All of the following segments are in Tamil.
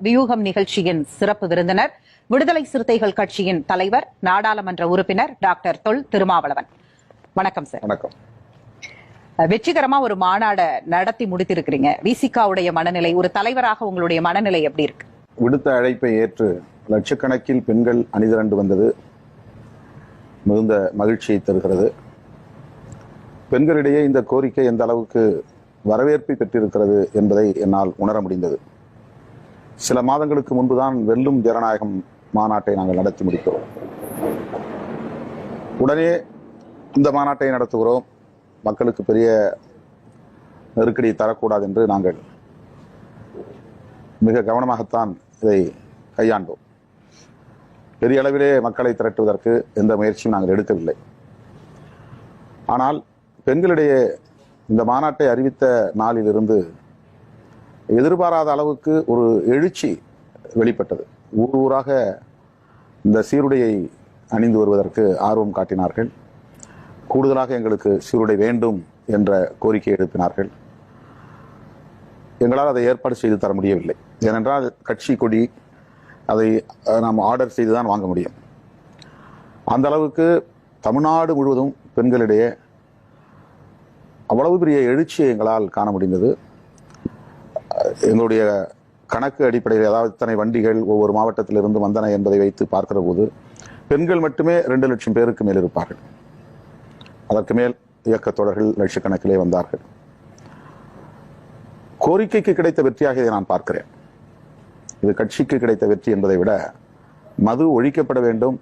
வியூகம் நிகழ்ச்சியின் சிறப்பு விருந்தினர் விடுதலை சிறுத்தைகள் கட்சியின் தலைவர் நாடாளுமன்ற உறுப்பினர் டாக்டர் தொல் திருமாவளவன். வணக்கம் சார். வணக்கம். வெற்றிகரமா ஒரு மாநாட நடத்தி முடித்திருக்கிறீங்க. விசிகாவுடைய மனநிலை ஒரு தலைவராக உங்களுடைய மனநிலை எப்படி இருக்கு? விடுத்த அழைப்பை ஏற்று லட்சக்கணக்கில் பெண்கள் அணிதிரண்டு வந்தது. மிகுந்த மகிழ்ச்சியை தருகிறது. பெண்களிடையே இந்த கோரிக்கை எந்த அளவுக்கு வரவேற்பை பெற்றிருக்கிறது என்பதை என்னால் உணர முடிந்தது. சில மாதங்களுக்கு முன்புதான் வெல்லும் ஜனநாயகம் மாநாட்டை நாங்கள் நடத்தி முடித்தோம். உடனே இந்த மாநாட்டை நடத்துகிறோம். மக்களுக்கு பெரிய நெருக்கடி தரக்கூடாது என்று நாங்கள் மிக கவனமாகத்தான் இதை கையாண்டோம். பெரிய அளவிலே மக்களை திரட்டுவதற்கு எந்த முயற்சியும் நாங்கள் எடுக்கவில்லை. ஆனால் பெண்களிடையே இந்த மாநாட்டை அறிவித்த நாளிலிருந்து எதிர்பாராத அளவுக்கு ஒரு எழுச்சி வெளிப்பட்டது. ஊர் ஊராக இந்த சீருடையை அணிந்து வருவதற்கு ஆர்வம் காட்டினார்கள். கூடுதலாக எங்களுக்கு சீருடை வேண்டும் என்ற கோரிக்கை எழுப்பினார்கள். எங்களால் அதை ஏற்பாடு செய்து தர முடியவில்லை. ஏனென்றால் கட்சி கொடி அதை நாம் ஆர்டர் செய்து தான் வாங்க முடியும். அந்த அளவுக்கு தமிழ்நாடு முழுவதும் பெண்களிடையே அவ்வளவு பெரிய எழுச்சியை எங்களால் காண முடிந்தது. எங்களுடைய கணக்கு அடிப்படையில் அதாவது இத்தனை வண்டிகள் ஒவ்வொரு மாவட்டத்திலிருந்து வந்தன என்பதை வைத்து பார்க்கிற போது பெண்கள் மட்டுமே ரெண்டு லட்சம் பேருக்கு மேல் இருப்பார்கள். அதற்கு மேல் இயக்கத்தோழர்கள் லட்சக்கணக்கிலே வந்தார்கள். கோரிக்கைக்கு கிடைத்த வெற்றியாக இதை நான் பார்க்கிறேன். இது கட்சிக்கு கிடைத்த வெற்றி என்பதை விட மது ஒழிக்கப்பட வேண்டும்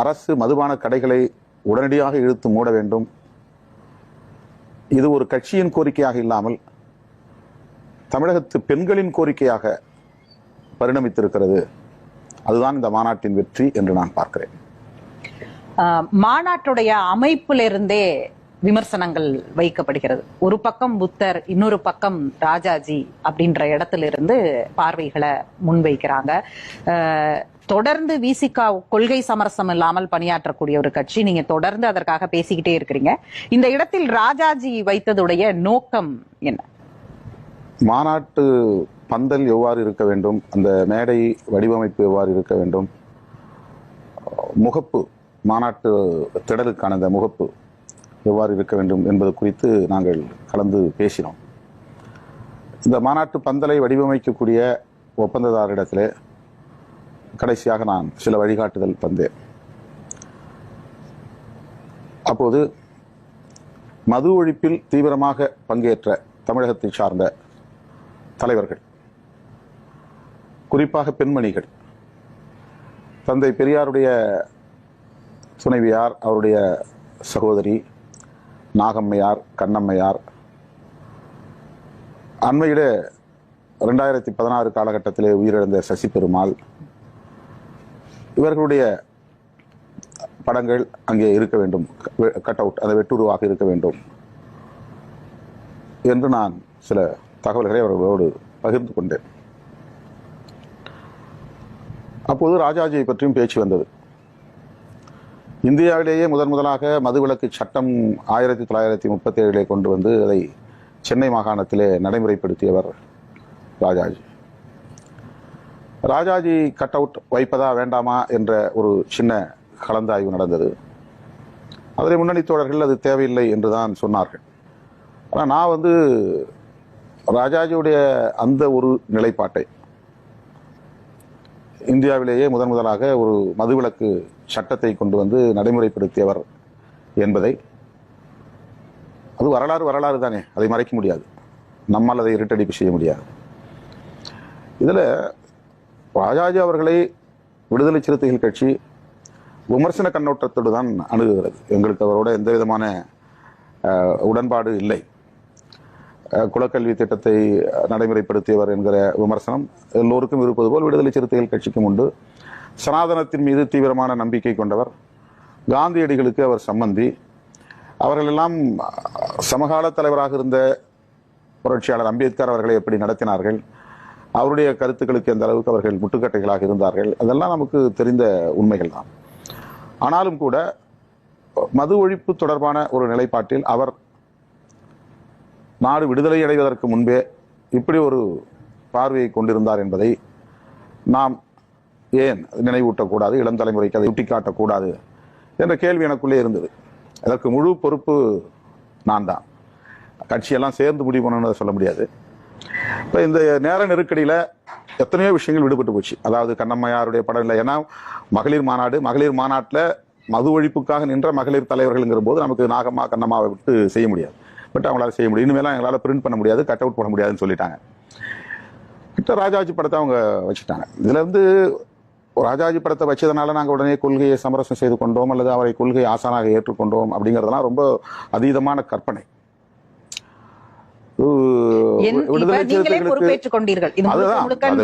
அரசு மதுபான கடைகளை உடனடியாக இழுத்து மூட வேண்டும். இது ஒரு கட்சியின் கோரிக்கையாக இல்லாமல் தமிழகத்து பெண்களின் கோரிக்கையாக பரிணமித்திருக்கிறது. அதுதான் இந்த மாநாட்டின் வெற்றி என்று நான் பார்க்கிறேன். ஆஹ், மாநாட்டுடைய அமைப்பிலிருந்தே விமர்சனங்கள் வைக்கப்படுகிறது. ஒரு பக்கம் புத்தர் இன்னொரு பக்கம் ராஜாஜி அப்படின்ற இடத்துல இருந்து பார்வைகளை முன்வைக்கிறாங்க. ஆஹ், தொடர்ந்து விசிகா கொள்கை சமரசம் இல்லாமல் பணியாற்றக்கூடிய ஒரு கட்சி. நீங்க தொடர்ந்து அதற்காக பேசிக்கிட்டே இருக்கிறீங்க. இந்த இடத்தில் ராஜாஜி வைத்ததுடைய நோக்கம் என்ன? மாநாட்டு பந்தல் எவ்வாறு இருக்க வேண்டும்? அந்த மேடை வடிவமைப்பு எவ்வாறு இருக்க வேண்டும்? முகப்பு மாநாட்டு திடலுக்கான அந்த முகப்பு எவ்வாறு இருக்க வேண்டும் என்பது குறித்து நாங்கள் கலந்து பேசினோம். இந்த மாநாட்டு பந்தலை வடிவமைக்கக்கூடிய ஒப்பந்ததாரிடத்திலே கடைசியாக நான் சில வழிகாட்டுதல் தந்தேன். அப்போது மது ஒழிப்பில் தீவிரமாக பங்கேற்ற தமிழகத்தை சார்ந்த தலைவர்கள் குறிப்பாக பெண்மணிகள். தந்தை பெரியாருடைய துணைவியார் அவருடைய சகோதரி நாகம்மையார் கண்ணம்மையார். அண்மையில் ரெண்டாயிரத்தி பதினாறு காலகட்டத்திலே உயிரிழந்த சசி பெருமாள் இவர்களுடைய படங்கள் அங்கே இருக்க வேண்டும் கட் அவுட் அந்த வெட்டுருவாக இருக்க வேண்டும் என்று நான் சில தகவல்களை அவர்களோடு பகிர்ந்து கொண்டேன். அப்போது ராஜாஜியை பற்றியும் பேச்சு வந்தது. இந்தியாவிலேயே முதன் முதலாக மதுவிலக்கு சட்டம் ஆயிரத்தி தொள்ளாயிரத்தி முப்பத்தி ஏழிலே கொண்டு வந்து அதை சென்னை மாகாணத்திலே நடைமுறைப்படுத்தியவர் ராஜாஜி. ராஜாஜி கட் அவுட் வைப்பதா வேண்டாமா என்ற ஒரு சின்ன கலந்தாய்வு நடந்தது. அதில் முன்னணி தோழர்கள் அது தேவையில்லை என்று தான் சொன்னார்கள். ஆனால் நான் வந்து ராஜாஜியுடைய அந்த ஒரு நிலைப்பாட்டை இந்தியாவிலேயே முதன் முதலாக ஒரு மதுவிலக்கு சட்டத்தை கொண்டு வந்து நடைமுறைப்படுத்தியவர் என்பதை அது வரலாறு வரலாறு தானே. அதை மறைக்க முடியாது. நம்மால் அதை இருட்டடிப்பு செய்ய முடியாது. இதில் ராஜாஜி அவர்களை விடுதலை சிறுத்தைகள் கட்சி விமர்சன கண்ணோட்டத்தோடு தான் அணுகுகிறது. எங்களுக்கு அவரோட எந்த விதமான உடன்பாடு இல்லை. குலக்கல்வி திட்டத்தை நடைமுறைப்படுத்தியவர் என்கிற விமர்சனம் எல்லோருக்கும் இருப்பது போல் விடுதலை சிறுத்தைகள் கட்சிக்கும் உண்டு. சனாதனத்தின் மீது தீவிரமான நம்பிக்கை கொண்டவர் காந்தியடிகளுக்கு அவர் சம்பந்தி. அவர்களெல்லாம் சமகால தலைவராக இருந்த புரட்சியாளர் அம்பேத்கர் அவர்களை எப்படி நடத்தினார்கள்? அவருடைய கருத்துக்களுக்கு எந்த அளவுக்கு அவர்கள் முட்டுக்கட்டைகளாக இருந்தார்கள்? அதெல்லாம் நமக்கு தெரிந்த உண்மைகள் தான். ஆனாலும் கூட மது ஒழிப்பு தொடர்பான ஒரு நிலைப்பாட்டில் அவர் நாடு விடுதலை அடைவதற்கு முன்பே இப்படி ஒரு பார்வையை கொண்டிருந்தார் என்பதை நாம் ஏன் நினைவூட்டக்கூடாது? இளம் தலைமுறைக்கு அதை சுட்டிக்காட்டக்கூடாது என்ற கேள்வி எனக்குள்ளே இருந்தது. அதற்கு முழு பொறுப்பு நான் தான். கட்சியெல்லாம் சேர்ந்து முடிவு பண்ணணும்னு சொல்ல முடியாது. இப்போ இந்த நேர நெருக்கடியில் எத்தனையோ விஷயங்கள் விடுபட்டு போச்சு. அதாவது கண்ணம்மையாருடைய படம் இல்லை. ஏன்னா மகளிர் மாநாடு மகளிர் மாநாட்டில் மது ஒழிப்புக்காக நின்ற மகளிர் தலைவர்கள்ங்கிற போது நமக்கு நாகம்மா கண்ணம்மாவை விட்டு செய்ய முடியாது. பட் அவங்களால செய்ய முடியும். இனிமேலாம் எங்களால் பிரிண்ட் பண்ண முடியாது கட் அவுட் பண்ண முடியாதுன்னு சொல்லிட்டாங்க. கிட்ட ராஜாஜி படத்தை அவங்க வச்சுட்டாங்க. இதுல இருந்து ராஜாஜி படத்தை வச்சதுனால நாங்கள் உடனே கொள்கையை சமரசம் செய்து கொண்டோம் அல்லது அவரை கொள்கை ஆசானாக ஏற்றுக்கொண்டோம் அப்படிங்கிறதெல்லாம் ரொம்ப அதீதமான கற்பனை.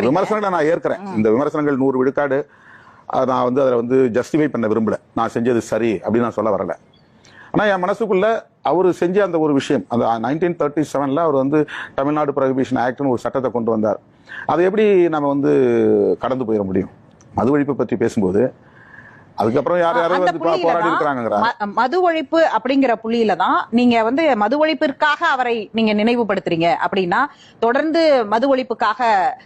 விமர்சனங்களை நான் ஏற்கிறேன். இந்த விமர்சனங்கள் நூறு விழுக்காடு. அதை நான் வந்து அதில் வந்து ஜஸ்டிஃபை பண்ண விரும்பல. நான் செஞ்சது சரி அப்படின்னு நான் சொல்ல வரல. ஆனா என் மனசுக்குள்ள அவர் செஞ்ச அந்த ஒரு விஷயம் அந்த நைன்டீன் தேர்ட்டி செவனில் அவர் வந்து தமிழ்நாடு ப்ரொஹிபிஷன் ஆக்ட்னு ஒரு சட்டத்தை கொண்டு வந்தார். அதை எப்படி நம்ம வந்து கடந்து போயிட முடியும்? மது ஒழிப்பை பற்றி பேசும்போது அதுக்கப்புறம் யார் யாரும் வந்து போராடி ம- மது ஒழிப்பு அப்படிங்கிற புள்ளியில தான் நீங்க வந்து மது ஒழிப்பிற்காக அவரை நீங்க நினைவுபடுத்துறீங்க அப்படின்னா தொடர்ந்து மது ஒழிப்புக்காக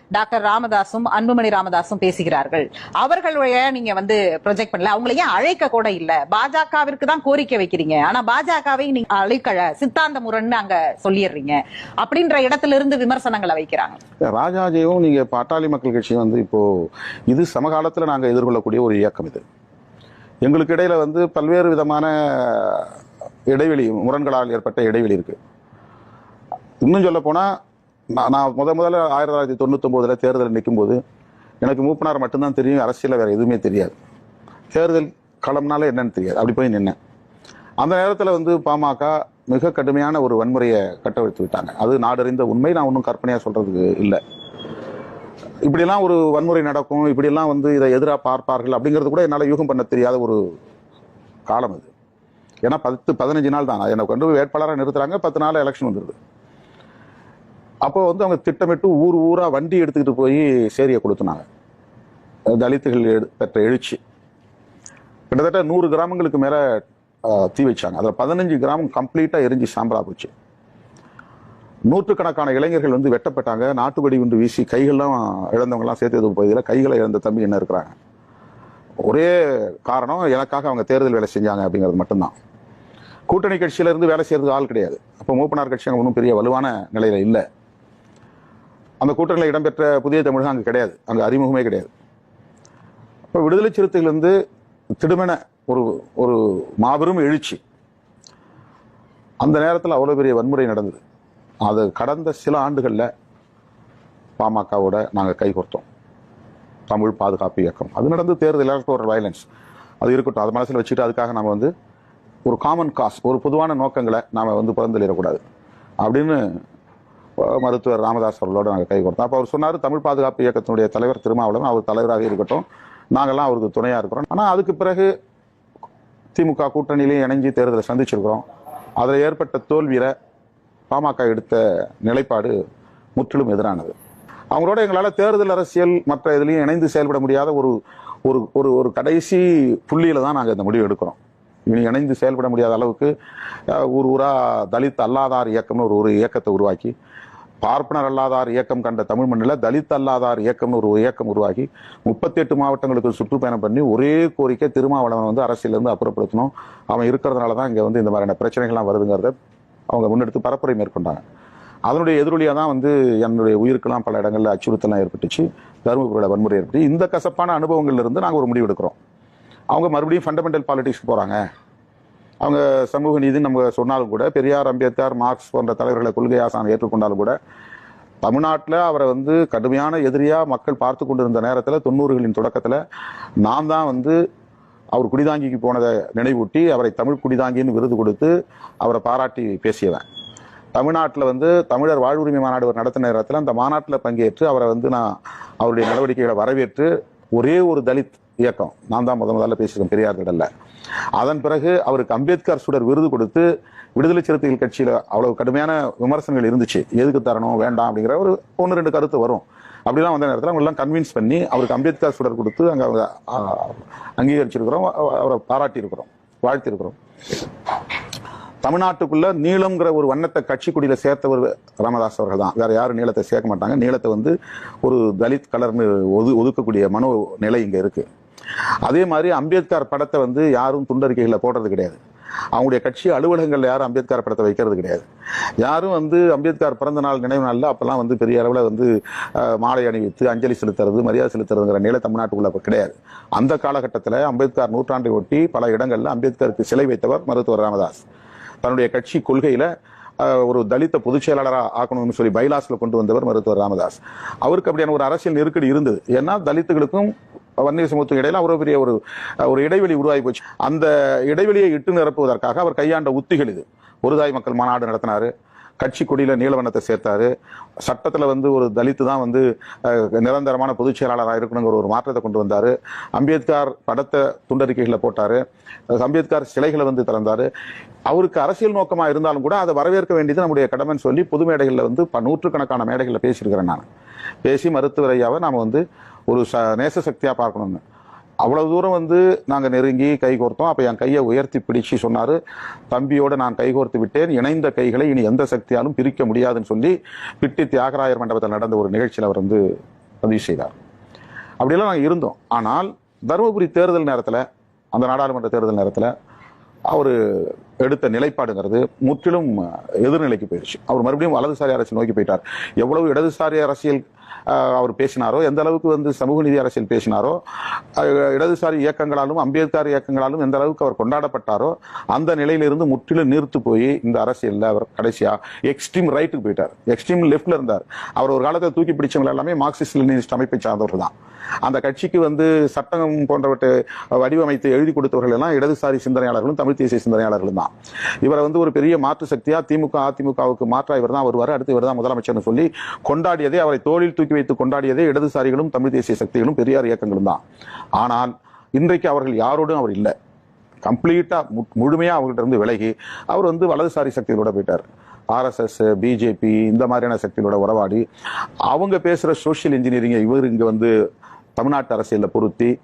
டாக்டர் ராமதாசும் அன்புமணி ராமதாசும் பேசுகிறார்கள். அவர்களுடைய நீங்க வந்து ப்ரொஜெக்ட் பண்ணல. அவங்களை ஏன் அழைக்க கூட இல்ல? பாஜகவிற்கு தான் கோரிக்கை வைக்கிறீங்க. ஆனா பாஜகவை நீங்க அழைக்கல. சித்தாந்த முரண்னு அங்க சொல்லிடுறீங்க. அப்படின்ற இடத்துல இருந்து விமர்சனங்களை வைக்கிறாங்க. ராஜாஜியும் நீங்க பாட்டாளி மக்கள் கட்சியும் வந்து இப்போ இது சமகாலத்துல நாங்க எதிர்கொள்ளக்கூடிய ஒரு இயக்கம் இது. எங்களுக்கு இடையில வந்து பல்வேறு விதமான இடைவெளி முரண்களால் ஏற்பட்ட இடைவெளி இருக்கு. இன்னும் சொல்ல போனால் நான் நான் முத முதல்ல ஆயிரத்தி தொள்ளாயிரத்தி தொண்ணூத்தொம்போதில் தேர்தல் நிற்கும் போது எனக்கு மூப்பனார் மட்டும்தான் தெரியும் அரசியலில் வேறு எதுவுமே தெரியாது. தேர்தல் களம்னால என்னன்னு தெரியாது. அப்படி போய் நின்னேன். அந்த நேரத்தில் வந்து பாமக மிக கடுமையான ஒரு வன்முறையை கட்டவிழ்த்து விட்டாங்க. அது நாடறிந்த உண்மை நான் ஒன்றும் கற்பனையாக சொல்கிறதுக்கு இல்லை. இப்படிலாம் ஒரு வன்முறை நடக்கும் இப்படிலாம் வந்து இதை எதிராக பார்ப்பார்கள் அப்படிங்கிறது கூட என்னால் யூகம் பண்ண தெரியாத ஒரு காலம் அது. ஏன்னா பத்து பதினஞ்சு நாள் தான். என்னை கொண்டு வேட்பாளராக நிறுத்துறாங்க பத்து நாள் எலெக்ஷன் வந்துடுது அப்போ வந்து அவங்க திட்டமிட்டு ஊர் ஊராக வண்டி எடுத்துக்கிட்டு போய் சேரியை கொளுத்துனாங்க. தலித்துகள் எடு- பெற்ற எழுச்சி. கிட்டத்தட்ட நூறு கிராமங்களுக்கு மேலே தீ வச்சாங்க. அதில் பதினஞ்சு கிராமம் கம்ப்ளீட்டாக எரிஞ்சு சாம்பலாக போச்சு. நூற்றுக்கணக்கான இளைஞர்கள் வந்து வெட்டப்பட்டாங்க. நாட்டு வெடி குண்டு வீசி கைகள்லாம் இழந்தவங்கலாம் சேர்த்து பகுதியில் கைகளை இழந்த தம்பி என்ன இருக்கிறாங்க? ஒரே காரணம் எனக்காக அவங்க தேர்தல் வேலை செஞ்சாங்க அப்படிங்கிறது மட்டும்தான். கூட்டணி கட்சியிலேருந்து வேலை செய்கிறதுக்கு ஆள் கிடையாது. அப்போ மூப்பனார் கட்சி அங்கே ஒன்றும் பெரிய வலுவான நிலையில் இல்லை. அந்த கூட்டணியில் இடம்பெற்ற புதிய தமிழகம் அங்கே கிடையாது. அங்கே அறிமுகமே கிடையாது. இப்போ விடுதலை சிறுத்தைகள்லேருந்து திடுமென ஒரு ஒரு மாபெரும் எழுச்சி. அந்த நேரத்தில் அவ்வளோ பெரிய வன்முறை நடந்தது. அது கடந்த சில ஆண்டுகளில் பாமகவோட நாங்கள் கைகோர்த்தோம் தமிழ் பாதுகாப்பு இயக்கம். அது நடந்து தேர்தல் எலக்டோரல் வயலன்ஸ் அது இருக்கட்டும் அது மனசில் வச்சுட்டு அதுக்காக நம்ம வந்து ஒரு காமன் காஸ் ஒரு பொதுவான நோக்கங்களை நாம் வந்து பிறந்தளிடக்கூடாது அப்படின்னு மருத்துவர் ராமதாஸ் அவர்களோடு நாங்கள் கை கொடுத்தோம். அப்போ அவர் சொன்னார் தமிழ் பாதுகாப்பு இயக்கத்தினுடைய தலைவர் திருமாவளவன் அவர் தலைவராக இருக்கட்டும். நாங்கள்லாம் அவருக்கு துணையாக இருக்கிறோம். ஆனால் அதுக்கு பிறகு திமுக கூட்டணியிலையும் இணைஞ்சு தேர்தலை சந்திச்சிருக்கிறோம். அதில் ஏற்பட்ட தோல்வியில் பாமக எடுத்த நிலைப்பாடு முற்றிலும் எதிரானது. அவங்களோட எங்களால் தேர்தல் அரசியல் மற்ற இதுலையும் இணைந்து செயல்பட முடியாத ஒரு ஒரு ஒரு ஒரு கடைசி புள்ளியில தான் நாங்கள் இந்த முடிவு எடுக்கிறோம். இனி இணைந்து செயல்பட முடியாத அளவுக்கு ஊர் ஊரா தலித் அல்லாதார் இயக்கம்னு ஒரு ஒரு இயக்கத்தை உருவாக்கி பார்ப்பனர் அல்லாதார் இயக்கம் கண்ட தமிழ் மண்ணில் தலித் அல்லாதார் இயக்கம்னு ஒரு இயக்கம் உருவாகி முப்பத்தி எட்டு மாவட்டங்களுக்கு சுற்றுப்பயணம் பண்ணி ஒரே கோரிக்கை திருமாவளவன் வந்து அரசியலிருந்து அப்புறப்படுத்தணும். அவன் இருக்கிறதுனால தான் இங்கே வந்து இந்த மாதிரியான பிரச்சனைகள்லாம் வருதுங்கிறத அவங்க முன்னெடுத்து பரப்புரை மேற்கொண்டாங்க. அதனுடைய எதிரொலியாக தான் வந்து என்னுடைய உயிருக்கெல்லாம் பல இடங்களில் அச்சுறுத்தலாம் ஏற்பட்டுச்சு. தருமபுரியில் வன்முறை ஏற்பட்டு இந்த கசப்பான அனுபவங்கள்லேருந்து நாங்கள் ஒரு முடிவு எடுக்கிறோம். அவங்க மறுபடியும் ஃபண்டமெண்டல் பாலிடிக்ஸ் போகிறாங்க அவங்க சமூக நீதி நம்ம சொன்னாலும் கூட பெரியார் அம்பேத்கர் மார்க்ஸ் போன்ற தலைவர்களை கொள்கை ஆசான் ஏற்றுக்கொண்டாலும் கூட தமிழ்நாட்டில் அவரை வந்து கடுமையான எதிரியாக மக்கள் பார்த்து கொண்டிருந்த நேரத்தில் தொண்ணூறுகளின் தொடக்கத்தில் நான் தான் வந்து அவர் குடிதாங்கிக்கு போனதை நினைவூட்டி அவரை தமிழ் குடிதாங்கின்னு விருது கொடுத்து அவரை பாராட்டி பேசியவன். தமிழ்நாட்டில் வந்து தமிழர் வாழ்வுரிமை மாநாடு ஒரு நடத்தின நேரத்தில் அந்த மாநாட்டில் பங்கேற்று அவரை வந்து நான் அவருடைய நடவடிக்கைகளை வரவேற்று ஒரே ஒரு தலித் இயக்கம் நான் தான் முத முதல்ல பேசியிருக்கேன் பெரியார் திடல்ல. அதன் பிறகு அவருக்கு அம்பேத்கர் சுடர் விருது கொடுத்து விடுதலை சிறுத்தைகள் கட்சியில் அவ்வளவு கடுமையான விமர்சனங்கள் இருந்துச்சு. எதுக்கு தரணும் வேண்டாம் அப்படிங்கிற ஒரு ஒன்று ரெண்டு கருத்து வரும். அப்படிலாம் வந்த நேரத்தில் அவங்களெல்லாம் கன்வின்ஸ் பண்ணி அவருக்கு அம்பேத்கர் சுடர் கொடுத்து அங்கே அவங்க அங்கீகரிச்சிருக்கிறோம். அவரை பாராட்டியிருக்கிறோம். வாழ்த்திருக்கிறோம் தமிழ்நாட்டுக்குள்ள நீளம்ங்கிற ஒரு வண்ணத்தை கட்சி கொடியில சேர்த்தவர் ராமதாஸ் அவர்கள் தான் வேற யாரும் நீளத்தை சேர்க்க மாட்டாங்க. நீளத்தை வந்து ஒரு தலித் கலர்னு ஒது ஒதுக்கக்கூடிய மனோ நிலை இங்க இருக்கு. அதே மாதிரி அம்பேத்கர் படத்தை வந்து யாரும் துண்டறிக்கைகளில் போடுறது கிடையாது. அவங்களுடைய கட்சி அலுவலகங்கள்ல யாரும் அம்பேத்கர் படத்தை வைக்கிறது கிடையாது. யாரும் வந்து அம்பேத்கர் பிறந்த நாள் நினைவு நாளில் அப்பெல்லாம் வந்து பெரிய அளவில் வந்து மாலை அணிவித்து அஞ்சலி செலுத்துறது மரியாதை செலுத்துறதுங்கிற நிலை தமிழ்நாட்டுக்குள்ள கிடையாது. அந்த காலகட்டத்தில் அம்பேத்கர் நூற்றாண்டை ஒட்டி பல இடங்களில் அம்பேத்கருக்கு சிலை வைத்தவர் மருத்துவர் ராமதாஸ். தன்னுடைய கட்சி கொள்கையில ஒரு தலித்த பொதுச் செயலாளராக ஆக்கணும்னு சொல்லி பைலாஸில் கொண்டு வந்தவர் மருத்துவர் ராமதாஸ். அவருக்கு அப்படியான ஒரு அரசியல் நெருக்கடி இருந்தது. ஏன்னா தலித்துகளுக்கும் வன்னிய சமூகத்துக்கும் இடையில அவ்வளவு பெரிய ஒரு ஒரு இடைவெளி உருவாகி போச்சு. அந்த இடைவெளியை இட்டு நிரப்புவதற்காக அவர் கையாண்ட உத்திகள் இது. ஒருதாய் மக்கள் மாநாடு நடத்தினாரு. கட்சி கொடியில் நீலவண்ணத்தை சேர்த்தாரு. சட்டத்தில் வந்து ஒரு தலித்து தான் வந்து நிரந்தரமான பொதுச் செயலாளராக இருக்கணுங்கிற ஒரு மாற்றத்தை கொண்டு வந்தார். அம்பேத்கர் படத்தை துண்டறிக்கைகளை போட்டார். அம்பேத்கர் சிலைகளை வந்து திறந்தார். அவருக்கு அரசியல் நோக்கமாக இருந்தாலும் கூட அதை வரவேற்க வேண்டியது நம்முடைய கடமைன்னு சொல்லி பொது மேடைகளில் வந்து ப- நூற்றுக்கணக்கான மேடைகளில் பேசியிருக்கிறேன் நான். பேசி மருத்துவரையாவை நாம் வந்து ஒரு ச நேச சக்தியாக பார்க்கணுங்க அவ்வளவு தூரம் வந்து நாங்கள் நெருங்கி கை கோர்த்தோம். அப்போ என் கையை உயர்த்தி பிடிச்சு சொன்னார். தம்பியோடு நான் கைகோர்த்து விட்டேன். இணைந்த கைகளை இனி எந்த சக்தியாலும் பிரிக்க முடியாதுன்னு சொல்லி பிட்டி தியாகராயர் மண்டபத்தில் நடந்த ஒரு நிகழ்ச்சியில் அவர் வந்து பதிவு செய்தார். அப்படியெல்லாம் நாங்கள் இருந்தோம். ஆனால் தருமபுரி தேர்தல் நேரத்தில் அந்த நாடாளுமன்ற தேர்தல் நேரத்தில் அவர் எடுத்த நிலைப்பாடுங்கிறது முற்றிலும் எதிர்நிலைக்கு போயிடுச்சு அவர் மறுபடியும் வலதுசாரி அரசியல் நோக்கி போயிட்டார். எவ்வளவு இடதுசாரி அரசியல் அவர் பேசினாரோ எந்த அளவுக்கு வந்து சமூக நீதி அரசியல் பேசினாரோ இடதுசாரி இயக்கங்களாலும் அம்பேத்கர் இயக்கங்களாலும் எந்த அளவுக்கு அவர் கொண்டாடப்பட்டாரோ அந்த நிலையிலிருந்து முற்றிலும் நீர்த்து போய் இந்த அரசியலில் அவர் கடைசியா எக்ஸ்ட்ரீம் ரைட்டுக்கு போயிட்டார். எக்ஸ்ட்ரீம் லெஃப்ட்ல இருந்தார். அவர் ஒரு காலத்தை தூக்கி பிடிச்சவங்க எல்லாமே மார்க்சிஸ்ட் லெனினிஸ்ட் அமைப்பை சார்ந்தவர் தான் அந்த கட்சிக்கு வந்து சட்டம் போன்றவற்றை வடிவமைத்து எழுதி கொடுத்தவர்கள் எல்லாம் இடதுசாரி சிந்தனையாளர்களும் தமிழ் தேசிய சிந்தனையாளர்களும் தான் இவரை வந்து ஒரு பெரிய மாற்று சக்தியா திமுக அதிமுகவுக்கு மாற்றா இவர் தான் வருவார். அடுத்து இவர் தான் முதலமைச்சர்னு சொல்லி கொண்டாடியதே அவரை தோளில் தூக்கி வைத்து கொண்டாடியதே இடதுசாரிகளும் தமிழ் தேசிய சக்திகளும் பெரியார் இயக்கங்களும் தான். ஆனால் இன்றைக்கு அவர்கள் யாரோடும் அவர் இல்லை. கம்ப்ளீட்டாக மு- அவர்கிட்ட இருந்து விலகி அவர் வந்து வலதுசாரி சக்திகளோட போயிட்டார். ஆர்எஸ்எஸ் பிஜேபி இந்த மாதிரியான சக்திகளோட உறவாடி அவங்க பேசுகிற சோஷியல் இன்ஜினியரிங்கை இவர் இங்கே வந்து தமிழ்நாட்டு அரசியலில் பொருத்தி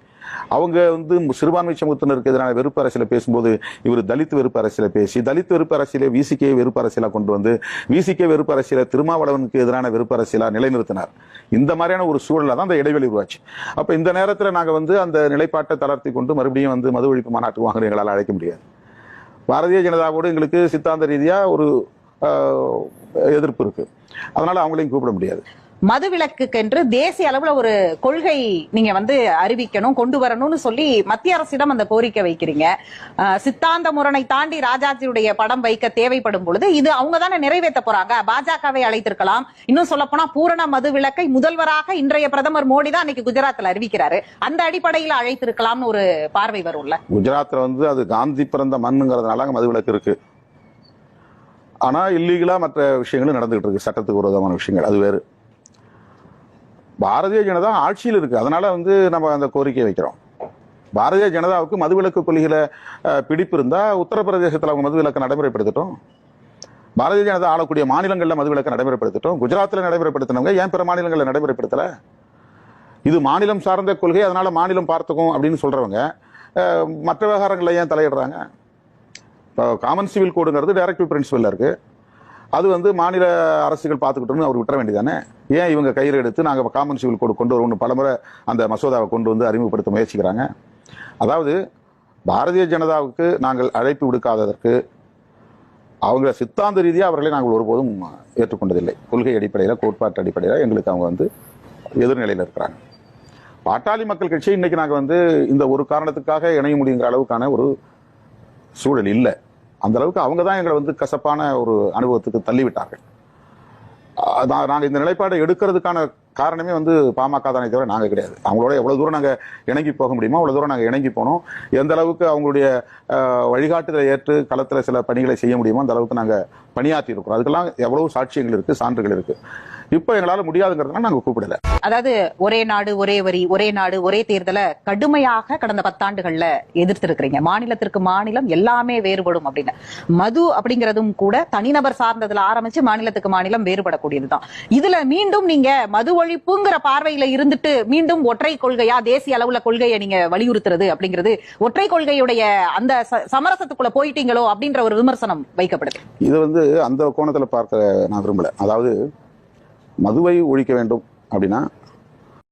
அவங்க வந்து சிறுபான்மை சமூகத்தினருக்கு எதிரான வெறுப்பு அரசியல பேசும்போது இவர் தலித் வெறுப்பு அரசியல பேசி தலித் வெறுப்பு அரசியலை விசிகே வெறுப்பு அரசியலா கொண்டு வந்து விசிகே வெறுப்பு அரசியல திருமாவளவனுக்கு எதிரான வெறுப்பு அரசியலா நிலைநிறுத்தினார். இந்த மாதிரியான ஒரு சூழல்ல தான் அந்த இடைவெளி உருவாச்சு. அப்ப இந்த நேரத்தில் நாங்க வந்து அந்த நிலைப்பாட்டை தளர்த்தி கொண்டு மறுபடியும் வந்து மது ஒழிப்பு மாநாட்டுக்கு வாங்க எங்களால் அழைக்க முடியாது. பாரதிய ஜனதாவோடு எங்களுக்கு சித்தாந்த ரீதியா ஒரு எதிர்ப்பு இருக்கு. அதனால அவங்களையும் கூப்பிட முடியாது. மதுவிலக்குக்கென்று தேசிய அளவுல ஒரு கொள்கை நீங்க வந்து அறிவிக்கணும் கொண்டு வரணும்னு சொல்லி மத்திய அரசிடம் அந்த கோரிக்கை வைக்கிறீங்க. அஹ், சித்தாந்த முரணை தாண்டி ராஜாஜியுடைய படம் வைக்க தேவைப்படும் பொழுது இது அவங்க தானே நிறைவேற்ற போறாங்க. பாஜகவை அழைத்திருக்கலாம். இன்னும் சொல்ல போனா பூரண மது விலக்கை முதல்வராக இன்றைய பிரதமர் மோடி தான் அன்னைக்கு குஜராத்ல அறிவிக்கிறாரு. அந்த அடிப்படையில் அழைத்திருக்கலாம்னு ஒரு பார்வை வரும்ல? குஜராத்ல வந்து அது காந்தி பிறந்த மண்ணுங்கிறதுனால அங்க மதுவிலக்கு இருக்கு. ஆனா இல்லீகலா மற்ற விஷயங்களும் நடந்துகிட்டு இருக்கு. சட்டத்துக்கு விரோதமான விஷயங்கள். அது வேறு. பாரதிய ஜனதா ஆட்சியில் இருக்கு. அதனால வந்து நம்ம அந்த கோரிக்கையை வைக்கிறோம். பாரதிய ஜனதாவுக்கு மதுவிலக்கு கொள்கையில பிடிப்பு இருந்தா உத்தரப்பிரதேசத்தில் அவங்க மதுவிலக்கை நடைமுறைப்படுத்தட்டும். பாரதிய ஜனதா ஆளக்கூடிய மாநிலங்களில் மதுவிலக்கை நடைமுறைப்படுத்தட்டும். குஜராத்தில் நடைமுறைப்படுத்தினவங்க ஏன் பிற மாநிலங்களில் நடைமுறைப்படுத்தல? இது மாநிலம் சார்ந்த கொள்கை அதனால மாநிலம் பார்த்துக்கும் அப்படின்னு சொல்றவங்க மற்ற விவகாரங்களை ஏன் தலையிடுறாங்க? இப்போ காமன் சிவில் கோடுங்கிறது டைரக்டிவ் பிரின்சிபல்ல இருக்கு. அது வந்து மாநில அரசுகள் பார்த்துக்கிட்டோம்னு அவர் விட்டுற வேண்டியதானே ஏன் இவங்க கையில் எடுத்து நாங்கள் காமன் சிவில் கோடு கொண்டு வருவோம்னு பலமுறை அந்த மசோதாவை கொண்டு வந்து அறிமுகப்படுத்த முயற்சிக்கிறாங்க? அதாவது பாரதிய ஜனதாவுக்கு நாங்கள் அழைப்பு விடுக்காததற்கு அவங்க சித்தாந்த ரீதியாக அவர்களை நாங்கள் ஒருபோதும் ஏற்றுக்கொண்டதில்லை. கொள்கை அடிப்படையில் கோட்பாட்டு அடிப்படையில் எங்களுக்கு அவங்க வந்து எதிர்நிலையில் இருக்கிறாங்க. பாட்டாளி மக்கள் கட்சி இன்னைக்கு நாங்கள் வந்து இந்த ஒரு காரணத்துக்காக இணைய முடியுங்கிற அளவுக்கான ஒரு சூழல் இல்லை. அந்த அளவுக்கு அவங்க தான் எங்களை வந்து கசப்பான ஒரு அனுபவத்துக்கு தள்ளிவிட்டார்கள். அதான் நாங்கள் இந்த நிலைப்பாடை எடுக்கிறதுக்கான காரணமே வந்து பாமக தானே தவிர நாங்கள் கிடையாது. அவங்களோட எவ்வளோ தூரம் நாங்கள் இணங்கி போக முடியுமோ அவ்வளோ தூரம் நாங்கள் இணங்கி போனோம். எந்த அளவுக்கு அவங்களுடைய வழிகாட்டுதலை ஏற்று களத்தில் சில பணிகளை செய்ய முடியுமோ அந்த அளவுக்கு நாங்கள் பணியாற்றி இருக்கிறோம் அதுக்கெல்லாம் எவ்வளவு சாட்சியங்கள் இருக்குது சான்றுகள் இருக்குது இப்போ எங்களால முடியாதுங்கிறதுனால நாங்க கூப்பிடல. அதாவது ஒரே நாடு ஒரே வரி ஒரே நாடு ஒரே தேர்தலை கடுமையாக கடந்த பத்தாண்டுகள்ல எதிர்த்திருக்கிறீங்க. மாநிலத்திற்கு மாநிலம் எல்லாமே வேறுபடும் அப்படின்னு. மது அப்படிங்கறதும் கூட தனிநபர் சார்ந்ததுல ஆரம்பிச்சு மாநிலத்துக்கு மாநிலம் வேறுபடக்கூடியதுதான். இதுல மீண்டும் நீங்க மது ஒழிப்புங்கிற பார்வையில இருந்துட்டு மீண்டும் ஒற்றை கொள்கையா தேசிய அளவுல கொள்கையை நீங்க வலியுறுத்துறது அப்படிங்கிறது ஒற்றை கொள்கையுடைய அந்த சமரசத்துக்குள்ள போயிட்டீங்களோ அப்படின்ற ஒரு விமர்சனம் வைக்கப்படுது. இது வந்து அந்த கோணத்துல பார்க்க நான் விரும்பல. அதாவது மதுவை ஒழிக்க வேண்டும் அப்படின்னா